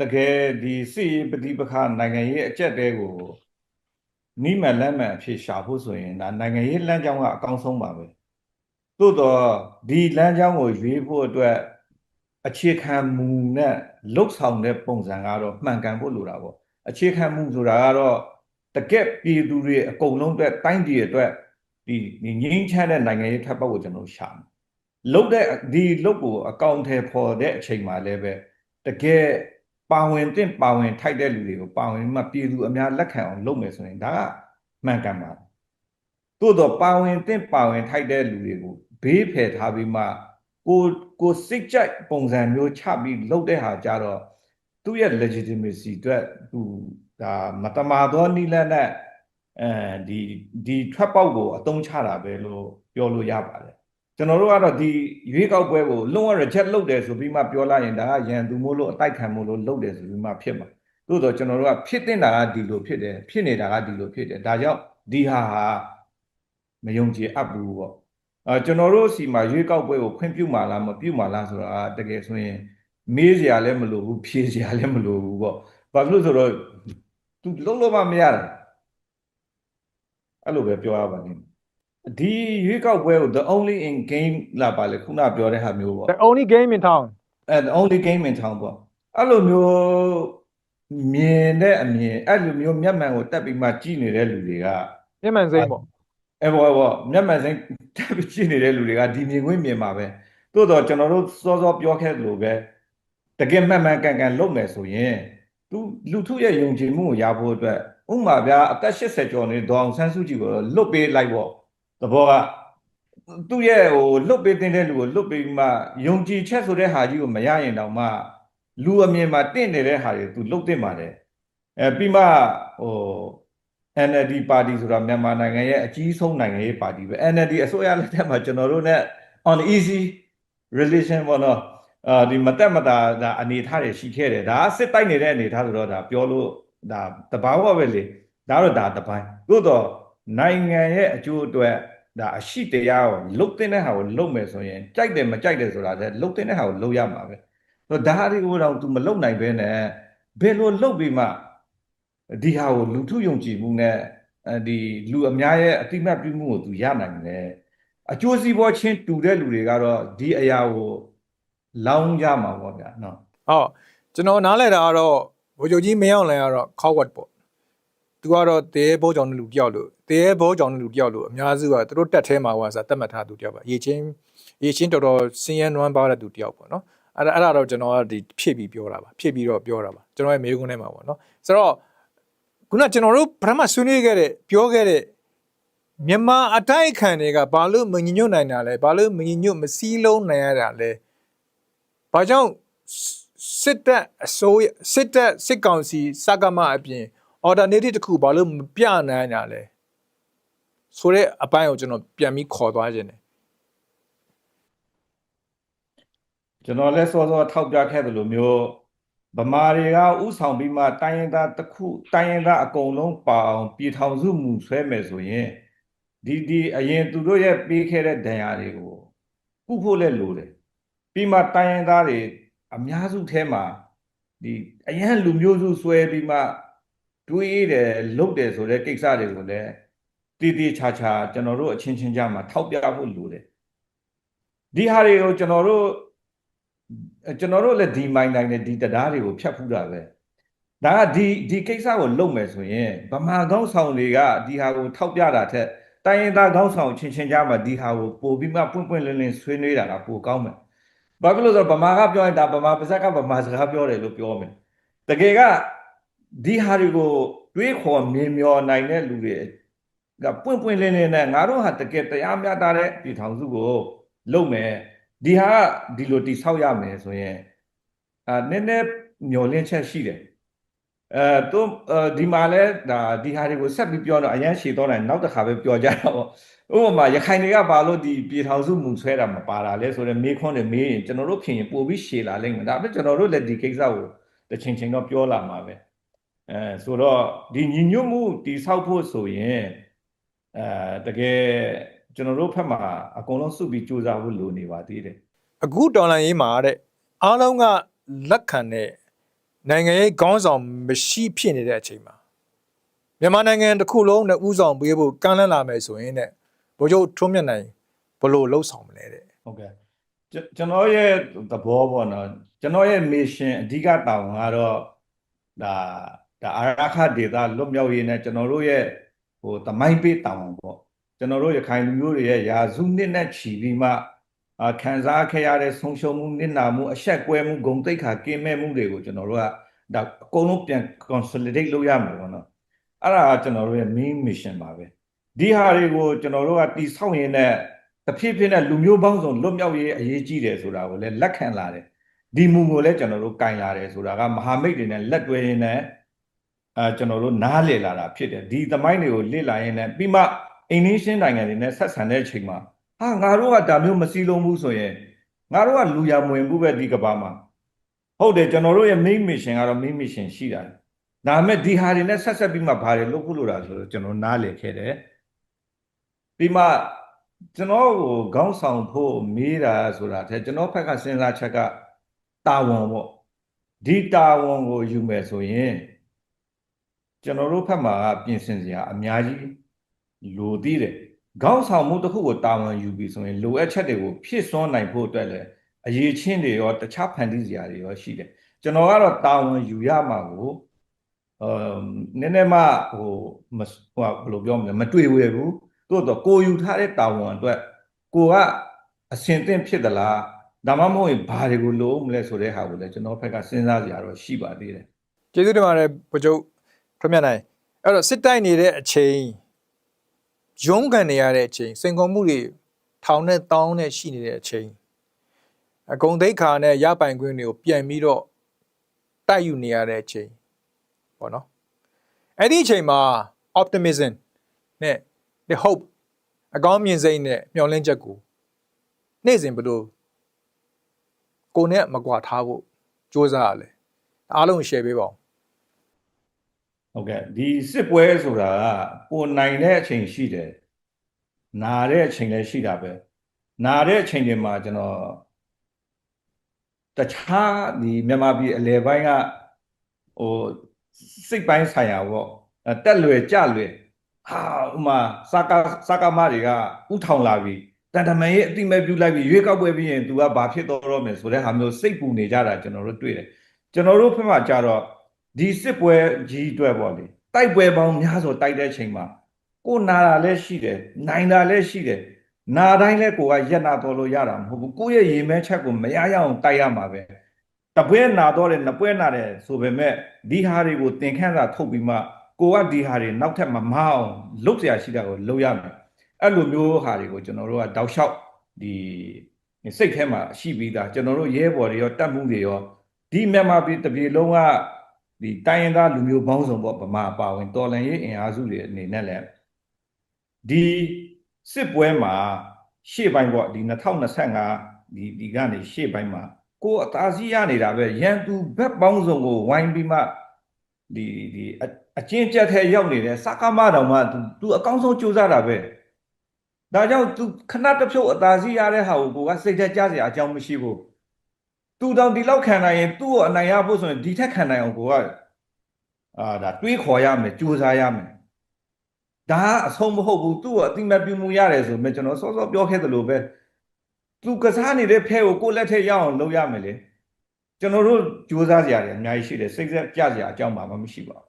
တကယ်ဒီစစ်ရေးပဋိပက္ခနိုင်ငံရေးအကျက်တဲကိုနိမလမ်းမှန်အဖြစ်ရှာဖို့ဆိုရင်ဒါနိုင်ငံရေးလမ်းကြောင်းကအကောင်းဆုံးပါပဲသို့တော့ဒီလမ်းကြောင်းကိုရွေးဖို့အတွက်အခြေခံမူနဲ့လှုပ်ဆောင်တဲ့ပုံစံကတော့မှန်ကန်ဖို့လိုတာပေါ့အခြေခံမူဆိုတာကတော့တကက်ပြည်သူတွေအကုန်လုံးအတွက်တိုင်းပြည်အတွက်ဒီဒီငင်းချမ်းတဲ့နိုင်ငံရေးထပ်ပေါက်ကိုကျွန်တော်ရှာမယ်လှုပ်တဲ့ဒီလှုပ်ကိုအကောင့်ထဲပေါ်တဲ့အချိန်မှာလည်းပဲတကယ် ပါဝင်တဲ့ပါဝင်ထိုက်တဲ့လူတွေကိုပါဝင်မှပြည်သူအများလက်ခံအောင်လုပ်မယ်ဆိုရင်ဒါကမှန်ကန်ပါတယ်သို့တော့ပါဝင်တဲ့ပါဝင်ထိုက်တဲ့လူတွေကိုဘေးဖယ်ထားပြီးမှကိုကိုစိတ်ကြိုက်ပုံစံမျိုးချပြီးလုပ်တဲ့ဟာကြတော့သူ့ရဲ့ legitimacy အတွက်သူဒါမတမာသောနိလန့်နဲ့အဲဒီဒီထွက်ပေါက်ကိုအတုံးချတာပဲလို့ပြောလို့ရပါတယ် ကျွန်တော်တို့ကတော့ဒီရွေးကောက်ပွဲကိုလုံးဝ reject လုပ်တယ်ဆိုပြီးမှပြောလိုက်ရင်ဒါကရန်သူမို့လို့အတိုက်ခံမို့လို့လုပ်တယ်ဆိုပြီးမှဖြစ်မှာသို့တော့ကျွန်တော်တို့ကဖြစ်တင်တာကဒီလိုဖြစ်တယ်ဖြစ်နေတာကဒီလိုဖြစ်တယ်ဒါကြောင့်ဒီဟာဟာမယုံကြည်အပ်ဘူးပေါ့အဲကျွန်တော်တို့စီမှာရွေးကောက်ပွဲကိုခွင့်ပြုမှာလားမပြုမှာလားဆိုတာတကယ်ဆိုရင်မေးစရာလည်းမလိုဘူးဖြေစရာလည်းမလိုဘူးပေါ့ဘာဖြစ်လို့ဆိုတော့သူလုံးလုံးမမရတာအဲ့လိုပဲပြောရပါလိမ့်မယ် ဒီရွေးကောက်ပွဲကို the only in game လာပါလေခုနပြောတဲ့ဟာမျိုးပေါ့ the only game in town အဲ the only game in town ပေါ့အဲ့လိုမျိုးမြင်တဲ့အမြင်အဲ့လိုမျိုးမျက်မှန်ကိုတက်ပြီးမှကြည့်နေတဲ့လူတွေကမျက်မှန်စိမ့်ပေါ့အဲဘောဘောမျက်မှန်စိမ့်တက်ပြီးကြည့်နေတဲ့လူတွေကဒီမြင်ခွင့်မြင်ပါပဲသို့တော့ကျွန်တော်တို့စောစောပြောခဲ့သလိုပဲတကယ်မှန်မှန်ကန်ကန်လုပ်မယ်ဆိုရင်သူလူထုရဲ့ယုံကြည်မှုကိုရဖို့အတွက်ဥပမာဗျာအသက်80ကျော်နေဒေါအောင်ဆန်းစုကြည်ကိုတော့လွတ်ပေးလိုက်ပေါ့ သဘောကသူ့ရဲ့ဟိုလွတ်ပေးတင်တဲ့လူကိုလွတ်ပေးပြီးမှယုံကြည်ချက်ဆိုတဲ့ဟာကြီးကိုမရရင်တောင်မှလူအမြင်မှာတင့်နေတဲ့ဟာတွေသူလွတ်တင်ပါတယ်အဲပြီးမှဟို NLD ပါတီဆိုတာမြန်မာနိုင်ငံရဲ့အကြီးဆုံးနိုင်ငံရေးပါတီပဲ NLD အစိုးရလက်ထက်မှာကျွန်တော်တို့ ਨੇ on easy relation ပေါ့နော်အာဒီမတက်မတာဒါအနေထားတွေရှိခဲ့တယ်ဒါကစစ်တိုက်နေတဲ့အနေထားဆိုတော့ဒါပြောလို့ဒါတဘာဝပဲလေဒါတော့ဒါတပိုင်းသို့တော့နိုင်ငံရဲ့အကျိုးအတွက် ဒါအရှိတရားကိုလုတ်တဲ့ဟာကိုလုတ်မယ်ဆိုရင်ကြိုက်တယ်မကြိုက်တယ်ဆိုတာလည်းလုတ်တဲ့ဟာကိုလုတ်ရမှာပဲဆိုတော့ဒါတွေကိုတော့ तू မလုတ်နိုင်ဘဲနဲ့ဘယ်လိုလုတ်ပြီးမှဒီဟာကိုလူထုယုံကြည်မှုနဲ့အဲဒီလူအများရဲ့အတိမတ်ပြုမှုကိုသူရနိုင်တယ်အကျိုးစီးပွားချင်းတူတဲ့လူတွေကတော့ဒီအရာကိုလောင်းကြမှာပေါ့ဗျာနော်ဟုတ်ကျွန်တော်နားလဲတာကတော့ဘိုလ်ချုပ်ကြီးမင်းအောင်လှိုင်ကတော့ coward ပေါ့ သူကတော့တဲဘောကြောင့်လူတယောက်လို့တဲဘောကြောင့်လူတယောက်လို့အများစုကသူတို့တက်ထဲမှာဟိုဆိုတတ်မှတ်ထားသူတယောက်ပါရေချင်းရေချင်းတော်တော်စင်းရဲနွမ်းပါတဲ့သူတယောက်ပေါ့နော်အဲ့ဒါအဲ့ဒါတော့ကျွန်တော်ကဒီဖြည့်ပြီးပြောတာပါဖြည့်ပြီးတော့ပြောတာပါကျွန်တော်ရဲ့မေးခွန်းထဲမှာပေါ့နော်ဆိုတော့ခုနကျွန်တော်တို့ပထမဆွေးနွေးခဲ့တဲ့ပြောခဲ့တဲ့မြန်မာအတိုက်အခံတွေကဘာလို့မညညွတ်နိုင်တာလဲဘာလို့မညညွတ်မစည်းလုံးနိုင်ရတာလဲဘာကြောင့်စစ်တပ်အစိုးရစစ်တပ်စစ်ကောင်စီစကမအပြင် alternative တစ်ခုဘာလို့မပြနိုင်တာလဲဆိုတဲ့အပိုင်းကိုကျွန်တော်ပြန်ပြီးခေါ်သွားခြင်းတယ်ကျွန်တော်လည်းစောစောထောက်ပြခဲ့သလိုမျိုးဗမာတွေကဥဆောင်ပြီးမှတိုင်းရင်သားတစ်ခုတိုင်းရင်သားအကုန်လုံးပါအောင်ပြည်ထောင်စုမူဆွဲမယ်ဆိုရင်ဒီဒီအရင်သူတို့ရဲ့ပေးခဲ့တဲ့ဒဏ်ရာတွေကိုကုဖို့လည်းလိုတယ်ပြီးမှတိုင်းရင်သားတွေအများစုထဲမှာဒီအရင်လူမျိုးစုဆွဲပြီးမှ တွေးတယ်လုတ်တယ်ဆိုတဲ့ကိစ္စတွေကိုလည်းတည်တည်ချာချာကျွန်တော်တို့အချင်းချင်းကြားမှာထောက်ပြဖို့လိုတယ်ဒီဟာတွေကိုကျွန်တော်တို့အဲကျွန်တော်တို့လည်းဒီမိုင်းတိုင်းနဲ့ဒီတရားတွေကိုဖြတ်ဖူးတာပဲဒါကဒီဒီကိစ္စကိုလုပ်မယ်ဆိုရင်ဗမာကောင်းဆောင်တွေကဒီဟာကိုထောက်ပြတာထက်တိုင်းရင်းသားကောင်းဆောင်ချင်းချင်းကြားမှာဒီဟာကိုပို့ပြီးမှပွင့်ပွင့်လင်းလင်းဆွေးနွေးတာကပိုကောင်းမယ်ဘာဖြစ်လို့လဲဆိုတော့ဗမာကပြောရင်ဒါဗမာပါဇက်ကဗမာစကားပြောတယ်လို့ပြောမယ်တကယ်က ဒီဟာတွေကိုတွေးခေါ်မြင်မျောနိုင်တဲ့လူတွေကပွင့်ပွင့်လင်းလင်းနဲ့ငါတို့ဟာတကယ်တရားမျှတတဲ့ပြည်ထောင်စုကိုလုပ်မယ်ဒီဟာကဒီလိုတိဆောက်ရမယ်ဆိုရင်အာနည်းနည်းမျောလင်းချက်ရှိတယ်အဲသူဒီမှာလဲဒါဒီဟာတွေကိုဆက်ပြီးပြောတော့အရန်ရှည်တော့တယ်နောက်တစ်ခါပဲပြောကြတာပေါ့ဥပမာရခိုင်တွေကဘာလို့ဒီပြည်ထောင်စုမူဆွဲတာမပါတာလဲဆိုတော့မေးခွန်းတွေမေးရင်ကျွန်တော်တို့ဖြစ်ရင်ပို့ပြီးရှည်လာလိမ့်မယ်ဒါပေမဲ့ကျွန်တော်တို့လည်းဒီကိစ္စကိုတစ်ချိန်ချိန်တော့ပြောလာမှာပဲ အဲဆိုတော့ဒီညီညွတ်မှုတိဆောက်ဖို့ဆိုရင်အဲတကယ်ကျွန်တော်တို့ဖက်မှာအကုန်လုံးစုပြီးစူးစမ်းဖို့လိုနေပါသေးတယ်အခုဒေါ်လာရေးမှာတဲ့အားလုံးကလက်ခံတဲ့နိုင်ငံရေးခေါင်းဆောင်မရှိဖြစ်နေတဲ့အချိန်မှာမြန်မာနိုင်ငံတစ်ခုလုံးနဲ့ဥဆောင်ပေးဖို့ကမ်းလှမ်းလာမယ်ဆိုရင်တဲ့ဗိုလ်ချုပ်ထွန်းမြတ်နိုင်ဘလို့လှုပ်ဆောင်မလဲတဲ့ဟုတ်ကဲ့ကျွန်ကျွန်တော်ရဲ့သဘောပေါ့နော်ကျွန်တော်ရဲ့ mission အဓိကတာဝန်ကတော့ဒါ ဒါအာရခဒေတာလွတ်မြောက်ရေးနဲ့ကျွန်တော်တို့ရဲ့ဟိုတမိုင်းပေးတာဝန်ပေါ့ကျွန်တော်တို့ရခိုင်လူမျိုးတွေရဲ့ယာစုနှစ်နဲ့ချီပြီးမှအာခံစားခဲ့ရတဲ့ဆုံးရှုံးမှုနစ်နာမှုအဆက်ကွဲမှုဂုံတိတ်ခါကင်းမဲ့မှုတွေကိုကျွန်တော်တို့ကဒါအကုန်လုံးပြန် consolidate လုပ်ရမှာပေါ့နော်အဲ့ဒါကကျွန်တော်တို့ရဲ့ main mission ပါပဲဒီဟာတွေကိုကျွန်တော်တို့ကတိဆောက်ရင်းနဲ့တဖြည်းဖြည်းနဲ့လူမျိုးပေါင်းစုံလွတ်မြောက်ရေးအရေးကြီးတယ်ဆိုတာကိုလည်းလက်ခံလာတယ်ဒီမူကိုလည်းကျွန်တော်တို့ကင်လာတယ်ဆိုတာကမဟာမိတ်တွေနဲ့လက်တွဲရင်းနဲ့ အဲကျွန်တော်တို့နားလည်လာတာဖြစ်တယ်ဒီသမိုင်းတွေကိုလေ့လာရင်းနဲ့ပြီးမှအိန္ဒိရှင်းနိုင်ငံတွေနဲ့ဆက်ဆံတဲ့အချိန်မှာဟာငါတို့ကဒါမျိုးမစည်းလုံးဘူးဆိုရင်ငါတို့ကလူရမဝင်ဘူးပဲဒီကဘာမှာဟုတ်တယ်ကျွန်တော်တို့ရဲ့ main mission ကတော့ main mission ရှိတာဒါပေမဲ့ဒီဟာတွေနဲ့ဆက်ဆက်ပြီးမှဘာတွေလုပ်ဖို့လိုတာဆိုတော့ကျွန်တော်နားလည်ခဲ့တယ်ပြီးမှကျွန်တော်ကိုခေါင်းဆောင်ဖို့မေးတာဆိုတာတဲ့ကျွန်တော်ဘက်ကစဉ်းစားချက်ကတာဝန်ပေါ့ဒီတာဝန်ကိုယူမယ်ဆိုရင် ကျွန်တော်တို့ဘက်မှာပြင်ဆင်စရာအများကြီးလိုသေးတယ်ခေါင်းဆောင်မှုတစ်ခုကိုတာဝန်ယူပြီးဆိုရင်လိုအပ်ချက်တွေကိုဖြည့်စွန်းနိုင်ဖို့အတွက်လည်းအရေးချင်းတွေရောတခြားဖန်တီးစရာတွေရောရှိတယ်ကျွန်တော်ကတော့တာဝန်ယူရမှာကိုအမ်နည်းနည်းမှဟိုမစဟိုကဘယ်လိုပြောမလဲမတွေ့ဝဲဘူးသို့တော့ကိုယူထားတဲ့တာဝန်အတွက်ကိုကအစင်သင့်ဖြစ်သလားဒါမှမဟုတ်ရင်ဘာတွေကိုလိုမလဲဆိုတဲ့ဟာကိုလည်းကျွန်တော်ဘက်ကစဉ်းစားကြရတော့ရှိပါသေးတယ်ကျေးဇူးတင်ပါတယ်ဗိုလ်ချုပ် ထွန်းမြတ်နိုင်အဲ့တော့စစ်တိုက်နေတဲ့အချိန်ရုံးကန်နေရတဲ့အချိန်စင်ကုန်မှုတွေထောင်နဲ့တောင်းနဲ့ရှိနေတဲ့အချိန်အကုန်သိက္ခာနဲ့ရပိုင်ခွင့်တွေကိုပြန်ပြီးတော့တိုက်ယူနေရတဲ့အချိန်ပေါ့နော်အဲ့ဒီအချိန်မှာ optimism နဲ့ the hope အကောင်းမြင်စိတ်နဲ့မျှော်လင့်ချက်ကိုနေ့စဉ်ဘယ်လိုကိုယ်နဲ့မကွာထားဖို့စ조사ရလဲအားလုံး share ပေးပါဦး ဟုတ်ကဲ့ဒီစစ်ပွဲဆိုတာကကိုနိုင်တဲ့အချိန်ရှိတယ်နာတဲ့အချိန်လည်းရှိတာပဲနာတဲ့အချိန်တွေမှာကျွန်တော်တခြားဒီမြန်မာပြည်အလဲပိုင်းကဟိုစိတ်ပိုင်းဆိုင်ရာပေါ့အဲတက်လွယ်ကြလွယ်ဟာဥမာစကားစကားမတွေကဥထောင်လာပြီတန်တမန်ရဲ့အတိမဲ့ပြုလိုက်ပြီးရွေးကောက်ပွဲပြီးရင် तू ကဘာဖြစ်တော့တော့မယ်ဆိုတဲ့ဟာမျိုးစိတ်ပူနေကြတာကျွန်တော်တို့တွေ့တယ်ကျွန်တော်တို့ဖက်မှာကြတော့ ဒီစစ်ပွဲကြီးအတွက်ပေါ့လေတိုက်ပွဲပေါင်းများစွာတိုက်တဲ့အချိန်မှာကိုနာတာလည်းရှိတယ်နိုင်တာလည်းရှိတယ်နာတိုင်းလည်းကိုကရက်နာတော်လို့ရတာမဟုတ်ဘူးကိုယ့်ရဲ့ရေမဲချက်ကိုမရရအောင်တိုက်ရမှာပဲတပွဲနာတော့တယ်နှစ်ပွဲနာတယ်ဆိုပေမဲ့ဒီဟာတွေကိုသင်ခန်းစာထုတ်ပြီးမှကိုကဒီဟာတွေနောက်ထပ်မမအောင်လုပ်เสียရှိတာကိုလုပ်ရမယ်အဲ့လိုမျိုးဟာတွေကိုကျွန်တော်တို့ကတောက်လျှောက်ဒီစိတ်ထဲမှာရှိပြီးသားကျွန်တော်တို့ရဲဘော်တွေရောတတ်မှုတွေရောဒီမြန်မာပြည်တစ်ပြည်လုံးက ဒီတိုင်းရင်းသားလူမျိုးပေါင်းစုံပေါ့ဗမာအပါဝင်တော်လန်ရေးအင်အားစုတွေအနေနဲ့လည်းဒီစစ်ပွဲမှာရှေ့ပိုင်းပေါ့ဒီ2025ဒီဒီကနေရှေ့ပိုင်းမှာကိုယ်အသာစီးရနေတာပဲရန်သူဘက်ပေါင်းစုံကိုဝိုင်းပြီးမှဒီဒီအအချင်းကြက်ထဲရောက်နေတဲ့စကားမတောင်မှ तू तू အကောင်းဆုံးကြိုးစားတာပဲဒါကြောင့် तू ခဏတစ်ဖြုတ်အသာစီးရတဲ့ဟာကိုကိုကစိတ်ထဲကြားစရာအကြောင်းမရှိဘူး သူတောင်ဒီလောက်ခံနိုင်ရင်သူ့ကိုအနိုင်ရဖို့ဆိုရင်ဒီထက်ခံနိုင်အောင်ကိုက အာဒါတွေးခေါ်ရမယ်ကြိုးစားရမယ်ဒါကအဆုံးမဟုတ်ဘူးသူ့ကိုအတိမတ်ပြုမှုရတယ်ဆိုမှကျွန်တော်စောစောပြောခဲ့သလိုပဲသူကစားနေတဲ့ဖဲကိုကိုယ့်လက်ထက်ရအောင်လုပ်ရမယ်လေကျွန်တော်တို့ကြိုးစားကြရတယ်အများကြီးရှိတယ်စိတ်ဆက်ကြစရာအကြောင်းမှမရှိပါဘူး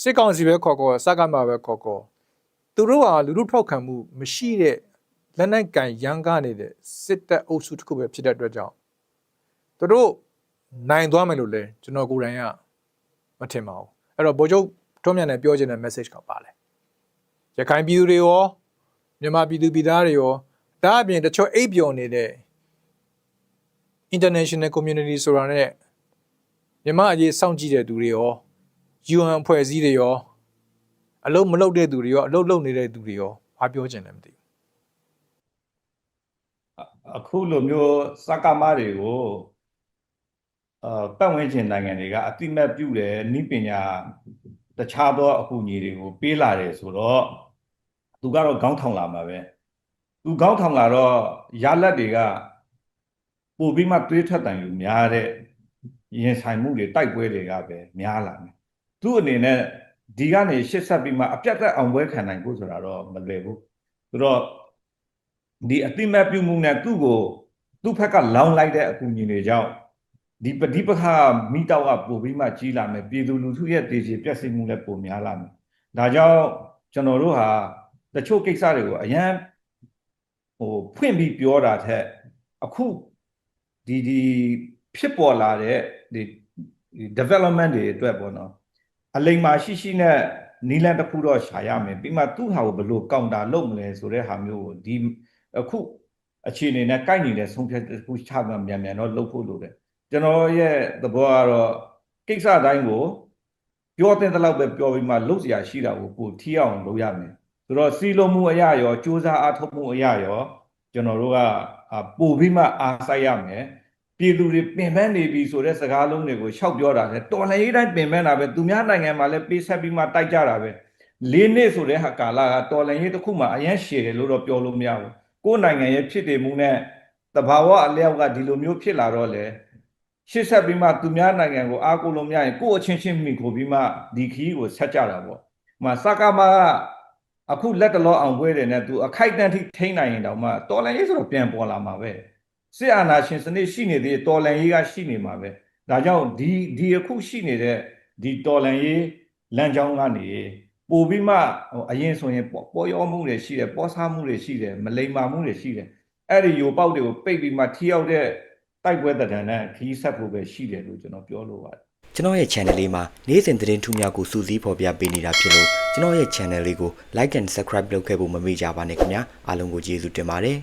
စစ်ကောင်စီပဲခေါ်ခေါ်စကားမှာပဲခေါ်ခေါ်သူတို့ဟာလူလူထောက်ခံမှုမရှိတဲ့လက်နက်ကန်ရန်ကားနေတဲ့စစ်တပ်အုပ်စုတစ်ခုပဲဖြစ်တဲ့အတွက်ကြောင့်သူတို့နိုင်သွားမယ်လို့လဲကျွန်တော်ကိုယ်တိုင်ကမထင်ပါဘူး အဲ့တော့ဗိုလ်ချုပ်ထွန်းမြတ်နဲ့ပြောချင်တဲ့ message ကပါလဲရခိုင်ပြည်သူတွေရောမြန်မာပြည်သူပြည်သားတွေရောဒါအပြင်တချို့အိပ်ပျော်နေတဲ့ international community ဆိုတာနဲ့မြန်မာအရေးစောင့်ကြည့်တဲ့သူတွေရော UN အဖွဲ့အစည်းတွေရောအလုံးမလုပ်တဲ့သူတွေရောအလုံးလုပ်နေတဲ့သူတွေရောဘာပြောချင်လဲမသိဘူးအခုလိုမျိုးစကားမတွေကို အာပတ်ဝန်းကျင်နိုင်ငံတွေကအတိမတ်ပြုတယ်နိပညာတခြားသောအကူအညီတွေကိုပေးလာတယ်ဆိုတော့သူကတော့ခေါင်းထောင်လာမှာပဲသူခေါင်းထောင်လာတော့ရလက်တွေကပို့ပြီးမှတွေးထွက်တန်ယူများတဲ့ရင်ဆိုင်မှုတွေတိုက်ပွဲတွေကပဲများလာမယ်သူ့အနေနဲ့ဒီကနေရှစ်ဆက်ပြီးမှအပြတ်သက်အောင်ပွဲခံနိုင်ဖို့ဆိုတာတော့မလွယ်ဘူးဆိုတော့ဒီအတိမတ်ပြုမှုနဲ့သူ့ကိုသူ့ဘက်ကလောင်းလိုက်တဲ့အကူအညီတွေကြောင့် ဒီပဋိပက္ခမိတောက်ကပိုပြီးမှကြီးလာမယ်ပြည်သူလူထုရဲ့တည်ကြည်ပြည့်စုံမှုလည်းပိုများလာမယ်ဒါကြောင့်ကျွန်တော်တို့ဟာတချို့ကိစ္စတွေကိုအရန်ဟိုဖွင့်ပြီးပြောတာထက်အခုဒီဒီဖြစ်ပေါ်လာတဲ့ဒီ development တွေအတွက်ပေါ့နော်အလိမ္မာရှိရှိနဲ့နီလန်တစ်ခုတော့ရှာရမယ်ပြီးမှသူ့ဟာကိုဘယ်လိုကောင်တာလုပ်မလဲဆိုတဲ့ဟာမျိုးကိုဒီအခုအခြေအနေနဲ့ကိုက်နေတဲ့ဆုံးဖြတ်တစ်ခုချမှမြန်မြန်တော့လုပ်ဖို့လိုတယ် ကျွန်တော်ရဲ့သဘောကတော့ကိစ္စတိုင်းကိုပြောတဲ့တလောက်ပဲပြောပြီးမှလုပ်เสียရှိတာကိုပိုထီအောင်လုပ်ရမယ်ဆိုတော့စီလုံးမှုအရာရောစူးစမ်းအားထုတ်မှုအရာရောကျွန်တော်တို့ကအာပို့ပြီးမှအားစိုက်ရမယ် ပြည်သူတွေပင်ပန်းနေပြီဆိုတဲ့စကားလုံးတွေကိုရှောက်ပြောတာလေတော်လှန်ရေးတိုင်းပင်ပန်းတာပဲသူများနိုင်ငံမှာလည်းပေးဆက်ပြီးမှတိုက်ကြတာပဲလေးနှစ်ဆိုတဲ့ဟာကာလကတော်လှန်ရေးတစ်ခုမှအရင်ရှည်တယ်လို့တော့ပြောလို့မရဘူးကိုယ်နိုင်ငံရဲ့ဖြစ်တည်မှုနဲ့တဘာဝအလျောက်ကဒီလိုမျိုးဖြစ်လာတော့လေ ရှစ်ဆက်ပြီးမှသူများနိုင်ငံကိုအားကိုးလို့မရရင်ကိုယ့်အချင်းချင်းမိခိုပြီးမှဒီခီးကိုဆက်ကြတာပေါ့။မှာစကားမကအခုလက်တလောအောင်ပွဲတယ်နဲ့သူအခိုက်အတန့်ထိထိန်းနိုင်ရင်တောင်မှတော်လှန်ရေးဆိုတော့ပြန်ပေါ်လာမှာပဲ။စစ်အာဏာရှင်စနစ်ရှိနေသေးတယ်တော်လန်ရေးကရှိနေမှာပဲဒါကြောင့်ဒီဒီအခုရှိနေတဲ့ဒီတော်လန်ရေးလမ်းကြောင်းကနေပို့ပြီးမှဟိုအရင်ဆိုရင်ပေါ်ပေါ်ရောမှုတွေရှိတယ်ပေါ်စားမှုတွေရှိတယ်မလိမ္မာမှုတွေရှိတယ်အဲ့ဒီယိုပေါက်တွေကိုပိတ်ပြီးမှထိရောက်တဲ့ တိုက်ပွဲတံနဲ့ခီးဆက်ဖို့ပဲရှိတယ်လို့ကျွန်တော်ပြောလိုပါတယ်ကျွန်တော်ရဲ့ channel လေးမှာနေ့စဉ်သတင်းထူးများကိုစူးစီးဖော်ပြပေးနေတာဖြစ်လို့ကျွန်တော်ရဲ့ channel လေးကို like and subscribe လုပ်ခဲ့ဖို့မမေ့ကြပါနဲ့ခင်ဗျာအားလုံးကိုကျေးဇူးတင်ပါတယ်